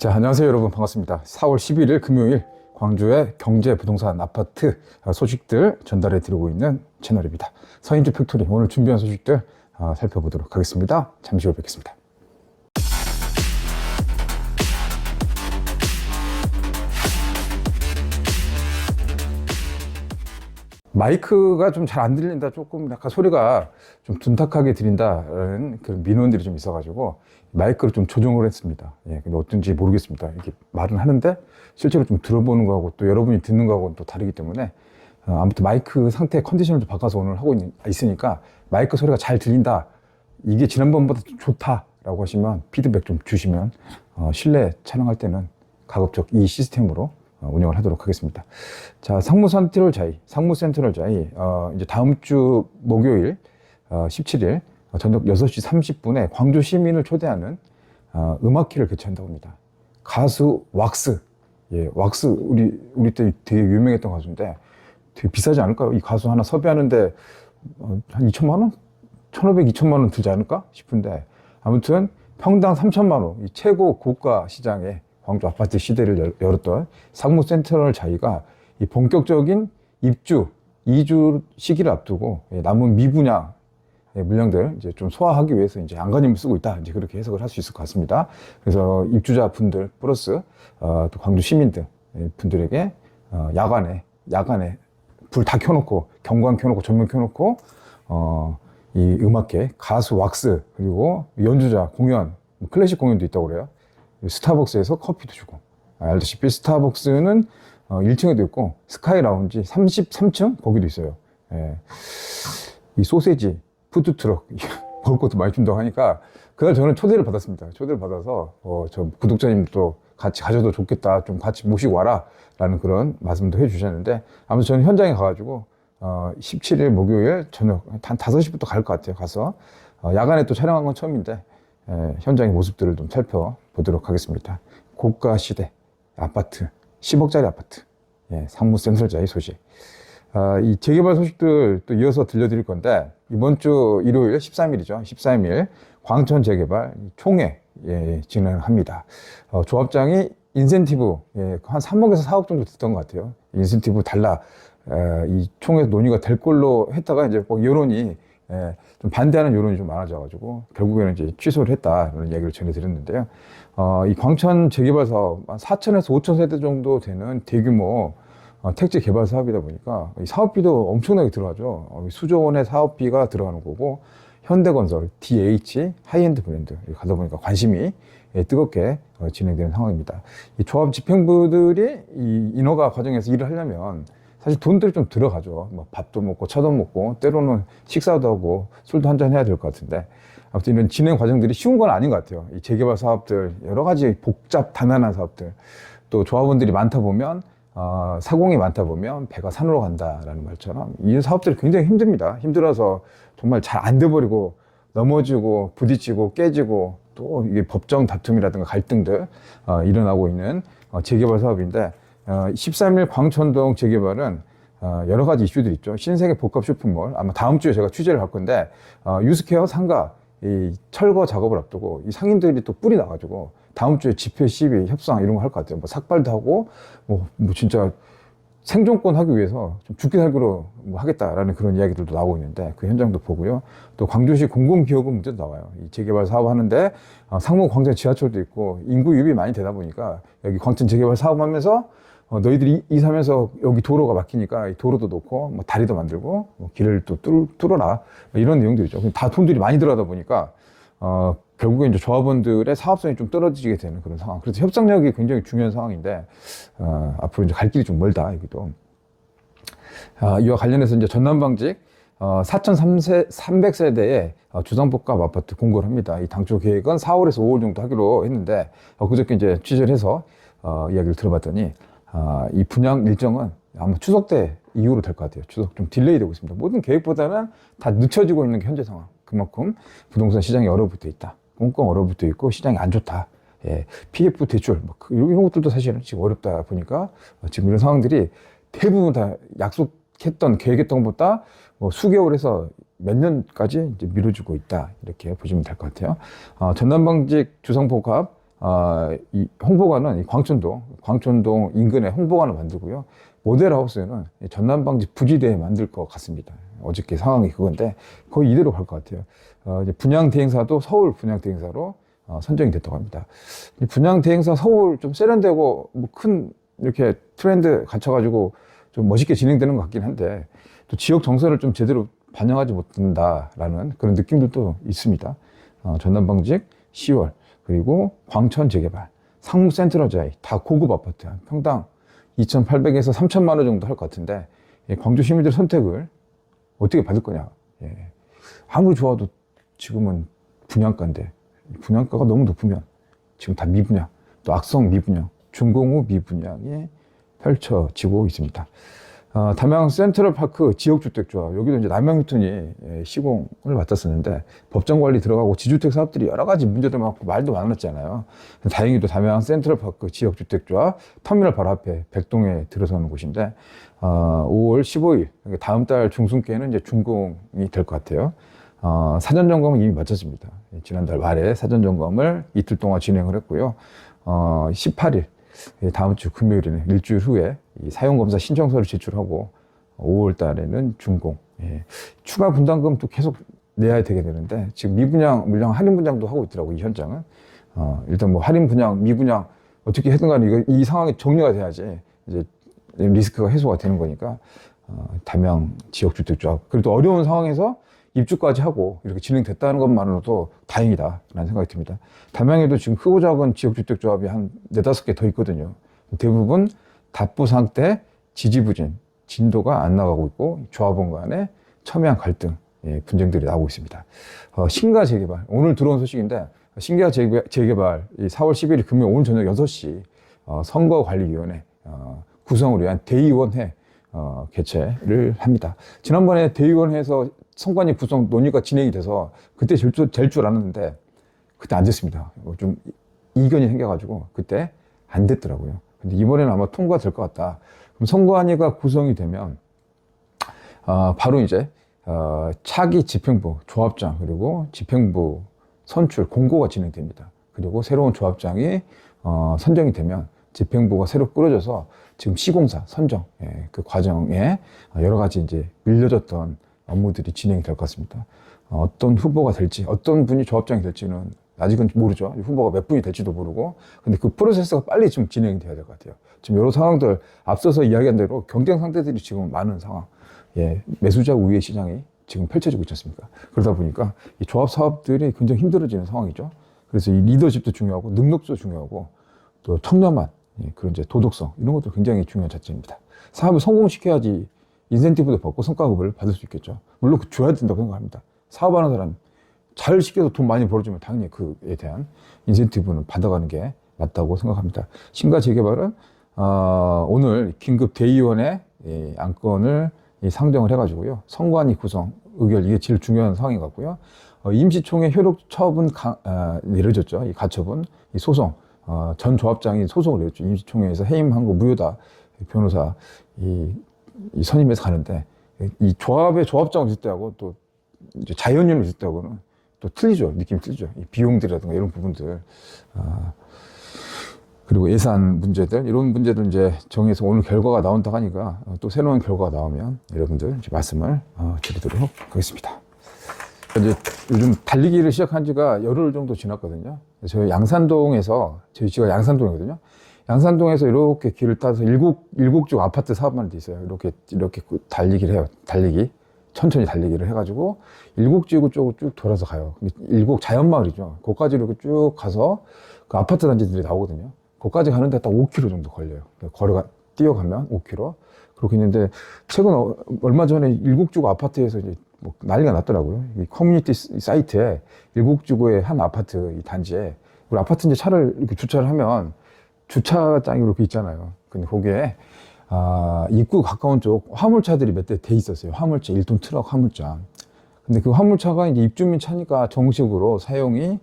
자, 안녕하세요 여러분 반갑습니다. 4월 11일 금요일 광주의 경제 부동산 아파트 소식들 전달해 드리고 있는 채널입니다. 서인주 팩토리 오늘 준비한 소식들 아, 살펴보도록 하겠습니다. 잠시 후 뵙겠습니다. 마이크가 좀 잘 안 들린다, 조금 약간 소리가 좀 둔탁하게 들린다라는 그런 민원들이 좀 있어가지고 마이크를 좀 조정을 했습니다. 예, 근데 어떤지 모르겠습니다. 이렇게 말은 하는데 실제로 좀 들어보는 거하고 또 여러분이 듣는 거하고는 또 다르기 때문에 어, 아무튼 마이크 상태 컨디션을 좀 바꿔서 오늘 하고 있, 있으니까 마이크 소리가 잘 들린다. 이게 지난번보다 좀 좋다라고 하시면 피드백 좀 주시면 어, 실내 촬영할 때는 가급적 이 시스템으로 어, 운영을 하도록 하겠습니다. 자, 상무 센트럴 자이, 상무 센트럴 자이, 어, 이제 다음 주 목요일, 어, 17일, 어, 저녁 6시 30분에 광주 시민을 초대하는, 어, 음악회를 개최한다고 합니다. 가수 왁스. 예, 왁스, 우리, 우리 때 되게 유명했던 가수인데, 되게 비싸지 않을까요? 이 가수 하나 섭외하는데, 어, 한 2천만 원? 1,500, 2천만 원 들지 않을까 싶은데, 아무튼 평당 3천만 원, 이 최고 고가 시장에 광주 아파트 시대를 열- 열었던 상무 센트럴 자이가 이 본격적인 입주, 이주 시기를 앞두고 예, 남은 미분양 예, 물량들 이제 좀 소화하기 위해서 이제 안간힘을 쓰고 있다. 이제 그렇게 해석을 할 수 있을 것 같습니다. 그래서 입주자 분들 플러스 어, 또 광주 시민들 예, 분들에게 어, 야간에 야간에 불 다 켜놓고 경광 켜놓고 조명 켜놓고 어, 이 음악계 가수 왁스 그리고 연주자 공연 클래식 공연도 있다고 그래요. 스타벅스에서 커피도 주고 아, 알다시피 스타벅스는 어, 1층에도 있고 스카이 라운지 33층 거기도 있어요. 예. 이 소세지 푸드 트럭 먹을 것도 많이 준다고 하니까 그날 저는 초대를 받았습니다. 초대를 받아서 어, 저 구독자님도 같이 가셔도 좋겠다. 좀 같이 모시고 와라. 라는 그런 말씀도 해주셨는데 아무튼 저는 현장에 가가지고 어, 17일 목요일 저녁 한 5시부터 갈 것 같아요. 가서 어, 야간에 또 촬영한 건 처음인데 예, 현장의 모습들을 좀 살펴보도록 하겠습니다. 고가 시대 아파트 10억짜리 아파트 예, 상무 센트럴자의 소식 아, 이 재개발 소식들 또 이어서 들려드릴 건데 이번 주 일요일 13일이죠. 13일 광천 재개발 총회 예, 진행합니다. 어, 조합장이 인센티브 예, 한 3억에서 4억 정도 됐던 것 같아요. 인센티브 달라 에, 이 총회 논의가 될 걸로 했다가 이제 뭐 여론이 예, 좀 반대하는 여론이 좀 많아져가지고 결국에는 이제 취소를 했다 이런 얘기를 전해드렸는데요. 어, 이 광천 재개발 사업 한 4천에서 5천 세대 정도 되는 대규모 어, 택지 개발 사업이다 보니까 이 사업비도 엄청나게 들어가죠. 어, 이 수조 원의 사업비가 들어가는 거고 현대건설, DH, 하이엔드 브랜드 가다 보니까 관심이 예, 뜨겁게 어, 진행되는 상황입니다. 이 조합 집행부들이 이 인허가 과정에서 일을 하려면 사실 돈들이 좀 들어가죠. 뭐 밥도 먹고 차도 먹고 때로는 식사도 하고 술도 한잔 해야 될 것 같은데 아무튼 이런 진행 과정들이 쉬운 건 아닌 것 같아요. 이 재개발 사업들 여러 가지 복잡 단단한 사업들 또 조합원들이 많다 보면 어, 사공이 많다 보면 배가 산으로 간다라는 말처럼 이 사업들이 굉장히 힘듭니다. 힘들어서 정말 잘 안 돼버리고 넘어지고 부딪히고 깨지고 또 이게 법정 다툼이라든가 갈등들 어, 일어나고 있는 어, 재개발 사업인데 어, 13일 광천동 재개발은 어, 여러 가지 이슈들이 있죠. 신세계 복합 쇼핑몰 아마 다음 주에 제가 취재를 할 건데 어, 유스케어 상가 이 철거 작업을 앞두고 이 상인들이 또 뿔이 나가지고 다음 주에 집회 시위 협상 이런 거 할 것 같아요. 뭐 삭발도 하고 뭐, 뭐 진짜 생존권 하기 위해서 좀 죽기 살기로 뭐 하겠다라는 그런 이야기들도 나오고 있는데 그 현장도 보고요. 또 광주시 공공기업은 문제도 나와요. 이 재개발 사업 하는데 어, 상무 광장 지하철도 있고 인구 유입이 많이 되다 보니까 여기 광천 재개발 사업하면서 어, 너희들이 이 사면서 여기 도로가 막히니까 이 도로도 놓고 뭐 다리도 만들고 뭐 길을 또 뚫, 뚫어라 뭐 이런 내용들이죠. 다 돈들이 많이 들어가다 보니까 어, 결국에 이제 조합원들의 사업성이 좀 떨어지게 되는 그런 상황. 그래서 협상력이 굉장히 중요한 상황인데 어, 앞으로 이제 갈 길이 좀 멀다 여기도. 아, 이와 관련해서 이제 전남방직 어, 4,300세대의 어, 주상복합 아파트 공고를 합니다. 이 당초 계획은 4월에서 5월 정도 하기로 했는데 어, 그저께 이제 취재를 해서 어, 이야기를 들어봤더니 아, 이 분양 일정은 아마 추석 때 이후로 될 것 같아요. 추석 좀 딜레이 되고 있습니다. 모든 계획보다는 다 늦춰지고 있는 게 현재 상황. 그만큼 부동산 시장이 얼어붙어 있다. 꽁꽁 얼어붙어 있고 시장이 안 좋다. 예, PF 대출 뭐 그- 이런 것들도 사실은 지금 어렵다 보니까 어, 지금 이런 상황들이 대부분 다 약속했던 계획했던 것보다 뭐 수개월에서 몇 년까지 이제 미뤄지고 있다 이렇게 보시면 될 것 같아요. 어, 전남방직 주상복합 아, 이 홍보관은 이 광천동, 광천동 인근에 홍보관을 만들고요. 모델하우스는 이 전남방지 부지대에 만들 것 같습니다. 어저께 상황이 그건데 거의 이대로 갈 것 같아요. 어, 이제 분양 대행사도 서울 분양 대행사로 어, 선정이 됐다고 합니다. 이 분양 대행사 서울 좀 세련되고 뭐 큰 이렇게 트렌드 갖춰가지고 좀 멋있게 진행되는 것 같긴 한데 또 지역 정서를 좀 제대로 반영하지 못한다라는 그런 느낌들도 있습니다. 어, 전남방직 10월 그리고 광천 재개발, 상무 센트럴자이 다 고급 아파트 한 평당 2,800에서 3천만 원 정도 할 것 같은데 예, 광주 시민들 선택을 어떻게 받을 거냐? 예. 아무리 좋아도 지금은 분양가인데 분양가가 너무 높으면 지금 다 미분양, 또 악성 미분양, 준공후 미분양이 펼쳐지고 있습니다. 어, 담양 센트럴 파크 지역주택조합 여기도 이제 남양유턴이 예, 시공을 맡았었는데 법정 관리 들어가고 지주택 사업들이 여러 가지 문제들 많고 말도 많았잖아요. 다행히도 담양 센트럴 파크 지역주택조합 터미널 바로 앞에 백동에 들어서는 곳인데 어, 5월 15일 그러니까 다음 달 중순께는 이제 준공이 될 것 같아요. 어, 사전 점검은 이미 마쳤습니다. 예, 지난달 말에 사전 점검을 이틀 동안 진행을 했고요. 어, 18일 예, 다음 주 금요일에는 일주일 후에 이 사용 검사 신청서를 제출하고 5월 달에는 준공. 예. 추가 분담금도 계속 내야 되게 되는데 지금 미분양, 물량 할인 분양도 하고 있더라고, 이 현장은. 어, 일단 뭐 할인 분양, 미분양 어떻게 해든 간에 이거, 이 상황이 정리가 돼야지 이제 리스크가 해소가 되는 거니까 어, 담양 지역 주택조합. 그래도 어려운 상황에서 입주까지 하고 이렇게 진행됐다는 것만으로도 다행이다라는 생각이 듭니다. 담양에도 지금 크고 작은 지역주택조합이 한 네다섯 개 더 있거든요. 대부분 답부 상태, 지지부진, 진도가 안 나가고 있고 조합원 간에 첨예한 갈등, 예, 분쟁들이 나오고 있습니다. 어, 신가 재개발, 오늘 들어온 소식인데 신가 재개, 재개발 이 4월 10일 금요일 오늘 저녁 6시 어, 선거관리위원회 어, 구성을 위한 대의원회 어, 개최를 합니다. 지난번에 대의원회에서 선관위 구성 논의가 진행이 돼서 그때 될 줄, 될줄 알았는데 그때 안 됐습니다. 뭐좀 이견이 생겨가지고 그때 안 됐더라고요. 근데 이번에는 아마 통과될 것 같다. 그럼 선관위가 구성이 되면 어, 바로 이제 어, 차기 집행부 조합장 그리고 집행부 선출 공고가 진행됩니다. 그리고 새로운 조합장이 어, 선정이 되면 집행부가 새로 꾸려져서 지금 시공사 선정 예, 그 과정에 여러 가지 이제 밀려졌던 업무들이 진행이 될것 같습니다. 어, 어떤 후보가 될지, 어떤 분이 조합장이 될지는 아직은 모르죠. 후보가 몇 분이 될지도 모르고. 근데 그 프로세스가 빨리 좀 진행이 돼야 될 것 같아요. 지금 여러 상황들 앞서서 이야기한 대로 경쟁 상대들이 지금 많은 상황. 예, 매수자 우위의 시장이 지금 펼쳐지고 있지 않습니까? 그러다 보니까 이 조합 사업들이 굉장히 힘들어지는 상황이죠. 그래서 이 리더십도 중요하고 능력도 중요하고 또 청렴한 예, 그런 이제 도덕성 이런 것도 굉장히 중요한 자체입니다. 사업을 성공시켜야지 인센티브도 받고 성과급을 받을 수 있겠죠. 물론 그 줘야 된다고 생각합니다. 사업하는 사람 잘 시켜서 돈 많이 벌어주면 당연히 그에 대한 인센티브는 받아가는 게 맞다고 생각합니다. 신가 재개발은 어, 오늘 긴급 대의원의 이 안건을 이 상정을 해가지고요. 선관위 구성 의결 이게 제일 중요한 상황인 것 같고요. 어, 임시총회 효력 처분 가, 아, 내려졌죠. 이 가처분, 이 소송 어, 전 조합장이 소송을 내렸죠. 임시총회에서 해임한 거 무효다. 변호사 이, 이 선임해서 가는데 이 조합의 조합장을 있을 때하고 또 이제 자연인을 있을 때하고는 또 틀리죠. 느낌이 틀리죠. 이 비용들이라든가 이런 부분들. 아, 그리고 예산 문제들, 이런 문제들 이제 정해서 오늘 결과가 나온다고 하니까 어, 또 새로운 결과가 나오면 여러분들 이제 말씀을 어, 드리도록 하겠습니다. 이제 요즘 달리기를 시작한 지가 열흘 정도 지났거든요. 저희 양산동에서, 저희 집가 양산동이거든요. 양산동에서 이렇게 길을 따서 일곡, 일곡쪽 아파트 사업만 돼 있어요. 이렇게, 이렇게 그 달리기를 해요. 달리기. 천천히 달리기를 해가지고 일곡 지구 쪽으로 쭉 돌아서 가요. 일곡 자연마을이죠. 거기까지 이렇게 쭉 가서 그 아파트 단지들이 나오거든요. 거기까지 가는데 딱 5km 정도 걸려요. 걸어가, 뛰어가면 5km. 그렇게 있는데 최근 어, 얼마 전에 일곡 지구 아파트에서 이제 뭐 난리가 났더라고요. 이 커뮤니티 사이트에 일곡 지구의 한 아파트 이 단지에 우리 아파트 이제 차를 이렇게 주차를 하면 주차장이 이렇게 있잖아요. 근데 거기에 아, 입구 가까운 쪽 화물차들이 몇 대 돼 있었어요. 화물차, 1톤 트럭 화물차. 근데 그 화물차가 이제 입주민 차니까 정식으로 사용이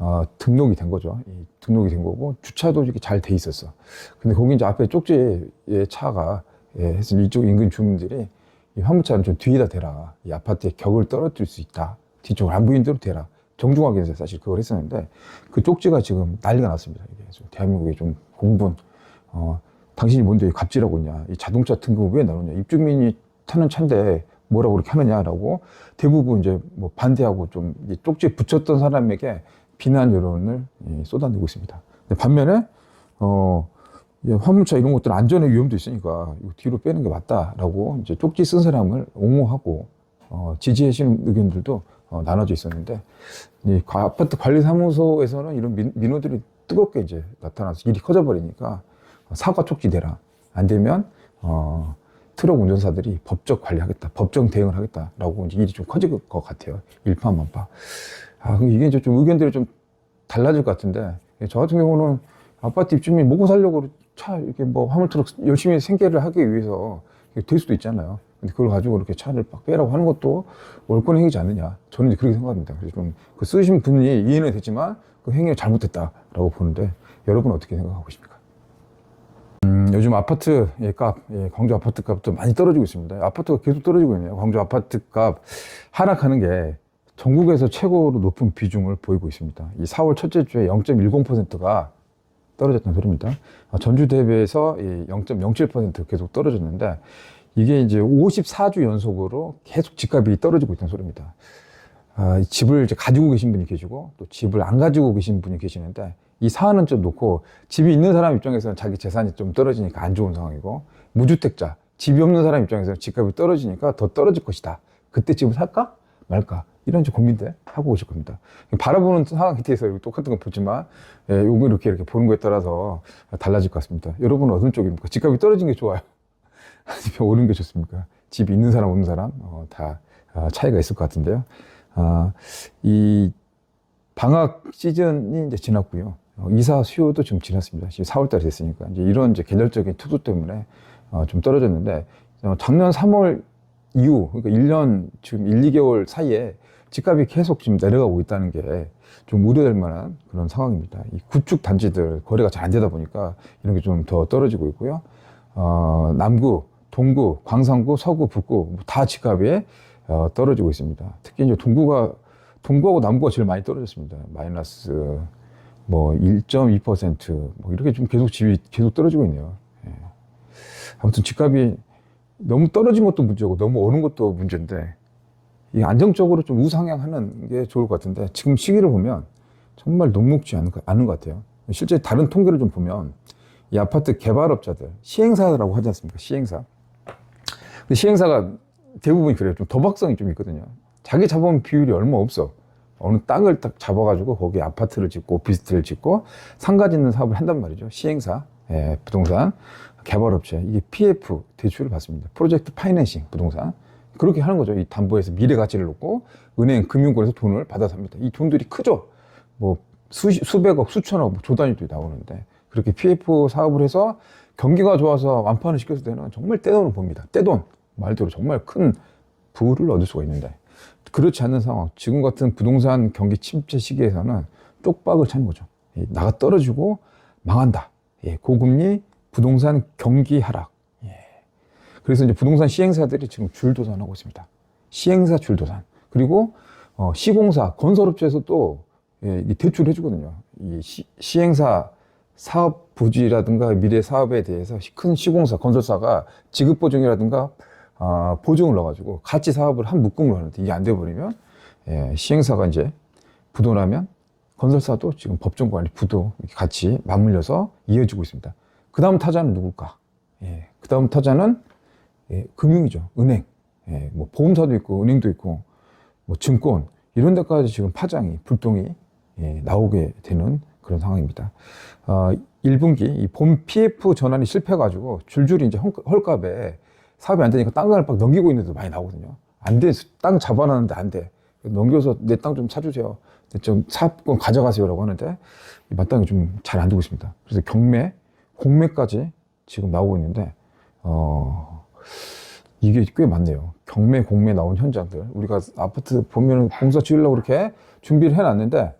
어, 등록이 된 거죠. 이 등록이 된 거고 주차도 이렇게 잘 돼 있었어. 근데 거기 이제 앞에 쪽지에 차가 예, 해서 이쪽 인근 주민들이 이 화물차를 좀 뒤에다 대라. 이 아파트의 격을 떨어뜨릴 수 있다. 뒤쪽을 안 보이는 대로 대라. 정중하게 해서 사실 그걸 했었는데 그 쪽지가 지금 난리가 났습니다. 이게 좀 대한민국에 좀 공분, 어, 당신이 뭔데 갑질하고 있냐. 이 자동차 등급 왜 나누냐. 입주민이 타는 차인데 뭐라고 그렇게 하느냐라고 대부분 이제 뭐 반대하고 좀이 쪽지에 붙였던 사람에게 비난 여론을 이 쏟아내고 있습니다. 반면에, 어, 이 화물차 이런 것들은 안전의 위험도 있으니까 뒤로 빼는 게 맞다라고 이제 쪽지 쓴 사람을 옹호하고 어, 지지하시는 의견들도 어, 나눠져 있었는데 이 과- 아파트 관리사무소에서는 이런 민, 민원들이 뜨겁게 이제 나타나서 일이 커져버리니까 사과 쪽지 대라 안 되면 어, 트럭 운전사들이 법적 관리하겠다, 법정 대응을 하겠다라고 이제 일이 좀 커질 것 같아요. 일파만파. 아, 이게 이제 좀 의견들이 좀 달라질 것 같은데 저 같은 경우는 아파트 입주민 먹고 살려고 차 이렇게 뭐 화물트럭 열심히 생계를 하기 위해서 될 수도 있잖아요. 근데 그걸 가지고 이렇게 차를 막 빼라고 하는 것도 월권 행위지 않느냐. 저는 이제 그렇게 생각합니다. 그래서 좀 그 쓰신 분이 이해는 됐지만 그 행위가 잘못됐다라고 보는데 여러분 은 어떻게 생각하고 계십니까? 음, 요즘 아파트 예, 값, 예, 광주 아파트 값도 많이 떨어지고 있습니다. 아파트가 계속 떨어지고 있네요. 광주 아파트 값 하락하는 게 전국에서 최고로 높은 비중을 보이고 있습니다. 이 4월 첫째 주에 0.10%가 떨어졌다는 소리입니다. 아, 전주 대비해서 0.07% 계속 떨어졌는데 이게 이제 54주 연속으로 계속 집값이 떨어지고 있다는 소리입니다. 아, 이 집을 이제 가지고 계신 분이 계시고 또 집을 안 가지고 계신 분이 계시는데 이 사안은 좀 놓고 집이 있는 사람 입장에서는 자기 재산이 좀 떨어지니까 안 좋은 상황이고 무주택자 집이 없는 사람 입장에서는 집값이 떨어지니까 더 떨어질 것이다. 그때 집을 살까 말까 이런 이제 고민들 하고 오실 겁니다. 바라보는 상황에 대해서 똑같은 거 보지만 예, 요거 이렇게 이렇게 보는 거에 따라서 달라질 것 같습니다. 여러분은 어느 쪽입니까? 집값이 떨어진 게 좋아요. 오른 게 좋습니까? 집이 있는 사람 없는 사람 어, 다 어, 차이가 있을 것 같은데요. 아, 이 방학 시즌이 이제 지났고요. 어, 이사 수요도 지금 지났습니다. 지금 4월달이 됐으니까 이제 이런 이제 계절적인 투도 때문에 어, 좀 떨어졌는데 어, 작년 3월 이후 그러니까 1년 지금 1, 2개월 사이에 집값이 계속 지금 내려가고 있다는 게 좀 우려될 만한 그런 상황입니다. 이 구축 단지들 거래가 잘 안 되다 보니까 이런 게 좀 더 떨어지고 있고요. 어, 남구, 동구, 광산구, 서구, 북구 다 집값이 어, 떨어지고 있습니다. 특히 이제 동구가 동구하고 남구가 제일 많이 떨어졌습니다. 마이너스 뭐 1.2%뭐 이렇게 좀 계속 집이 계속 떨어지고 있네요. 예. 아무튼 집값이 너무 떨어진 것도 문제고 너무 오른 것도 문제인데 이 안정적으로 좀 우상향하는 게 좋을 것 같은데 지금 시기를 보면 정말 녹록지 않은, 것- 않은 것 같아요. 실제 다른 통계를 좀 보면 이 아파트 개발업자들 시행사라고 하지 않습니까? 시행사. 근데 시행사가 대부분 그래요. 좀 도박성이 좀 있거든요. 자기 자본 비율이 얼마 없어. 어느 땅을 딱 잡아가지고 거기 아파트를 짓고 오피스텔을 짓고 상가 짓는 사업을 한단 말이죠. 시행사, 예, 부동산, 개발업체 이게 PF 대출을 받습니다. 프로젝트 파이낸싱 부동산 그렇게 하는 거죠. 이 담보에서 미래 가치를 놓고 은행 금융권에서 돈을 받아서 합니다. 이 돈들이 크죠. 뭐 수, 수백억, 수천억, 뭐조 단위도 나오는데 그렇게 PF 사업을 해서 경기가 좋아서 완판을 시켰을 때는 정말 떼돈을 봅니다. 떼돈 말대로 정말 큰 부를 얻을 수가 있는데 그렇지 않는 상황, 지금 같은 부동산 경기 침체 시기에서는 쪽박을 차는 거죠. 예, 나가 떨어지고 망한다. 예, 고금리, 부동산 경기 하락. 예. 그래서 이제 부동산 시행사들이 지금 줄도산하고 있습니다. 시행사 줄도산. 그리고 어, 시공사, 건설업체에서 또 대출을 해주거든요. 이 시, 시행사 사업 부지라든가 미래 사업에 대해서 큰 시공사, 건설사가 지급 보증이라든가 아, 보증을 넣어가지고 같이 사업을 한 묶음으로 하는데 이게 안 돼버리면 예, 시행사가 이제 부도나면 건설사도 지금 법정 관리 부도 같이 맞물려서 이어지고 있습니다. 그 다음 타자는 누굴까? 예, 그 다음 타자는 예, 금융이죠. 은행. 예, 뭐 보험사도 있고 은행도 있고 뭐 증권 이런 데까지 지금 파장이 불똥이 예, 나오게 되는 그런 상황입니다. 어, 1분기 이본 PF 전환이 실패해가지고 줄줄이 이제 헐- 헐값에 사업이 안 되니까 땅을 막 넘기고 있는 데도 많이 나오거든요. 안 돼. 땅 잡아놨는데 안 돼. 넘겨서 내 땅 좀 사주세요. 좀 사업권 가져가세요라고 하는데 이 마땅히 좀 잘 안 되고 있습니다. 그래서 경매, 공매까지 지금 나오고 있는데 어 이게 꽤 많네요. 경매, 공매 나온 현장들 우리가 아파트 보면은 공사 지으려고 이렇게 준비를 해놨는데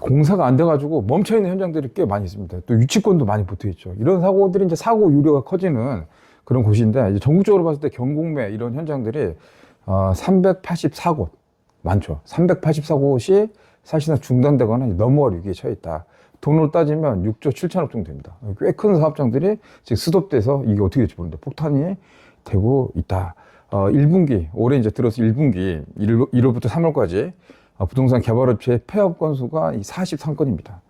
공사가 안 돼가지고 멈춰 있는 현장들이 꽤 많이 있습니다. 또 유치권도 많이 붙어 있죠. 이런 사고들이 이제 사고 우려가 커지는 그런 곳인데 전국적으로 봤을 때 경공매 이런 현장들이 어, 384곳 많죠. 384곳이 사실상 중단되거나 넘어갈 위기에 처해 있다. 돈으로 따지면 6조 7천억 정도 됩니다. 꽤 큰 사업장들이 지금 스톱돼서 이게 어떻게 될지 모르는데 폭탄이 되고 있다. 어, 1분기, 올해 이제 들어서 1분기, 1 월, 부터 3월까지 어, 부동산 개발업체의 폐업 건수가 이 43건입니다.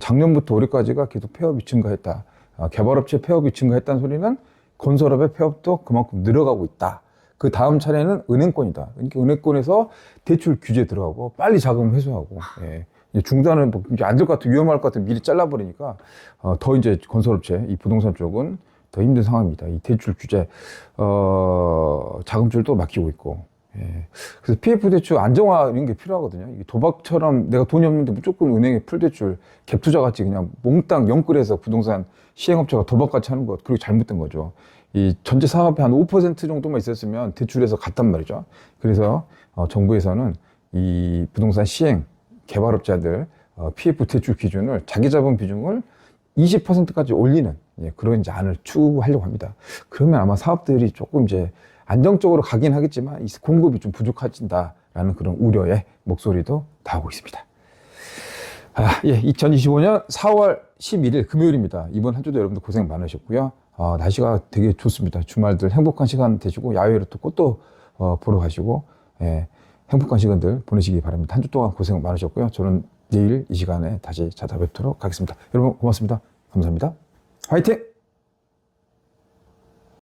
작년부터 올해까지가 계속 폐업이 증가했다. 어, 개발업체 폐업이 증가했다는 소리는 건설업의 폐업도 그만큼 늘어가고 있다. 그 다음 차례는 은행권이다. 그러니까 은행권에서 대출 규제 들어가고 빨리 자금 회수하고 예. 중단은 뭐 안될 것 같아 위험할 것 같아 미리 잘라버리니까 어, 더 이제 건설업체 이 부동산 쪽은 더 힘든 상황입니다. 이 대출 규제 어, 자금줄도 막히고 있고 예. 그래서 PF 대출 안정화 이런 게 필요하거든요. 이게 도박처럼 내가 돈이 없는데 무조건 은행에 풀 대출 갭 투자 같이 그냥 몽땅 영끌해서 부동산 시행업체가 도박같이 하는 것 그리고 잘못된 거죠. 이 전체 사업의 한 5% 정도만 있었으면 대출해서 갔단 말이죠. 그래서 어, 정부에서는 이 부동산 시행 개발업자들 어, PF 대출 기준을 자기 자본 비중을 20%까지 올리는 예, 그런 이제 안을 추구하려고 합니다. 그러면 아마 사업들이 조금 이제 안정적으로 가긴 하겠지만 이 공급이 좀 부족해진다라는 그런 우려의 목소리도 나오고 있습니다. 아, 예, 2025년 4월 11일 금요일입니다. 이번 한 주도 여러분들 고생 많으셨고요. 어, 날씨가 되게 좋습니다. 주말들 행복한 시간 되시고 야외로 또 꽃도 어, 보러 가시고 예, 행복한 시간들 보내시기 바랍니다. 한 주 동안 고생 많으셨고요. 저는 내일 이 시간에 다시 찾아뵙도록 하겠습니다. 여러분 고맙습니다. 감사합니다. 화이팅!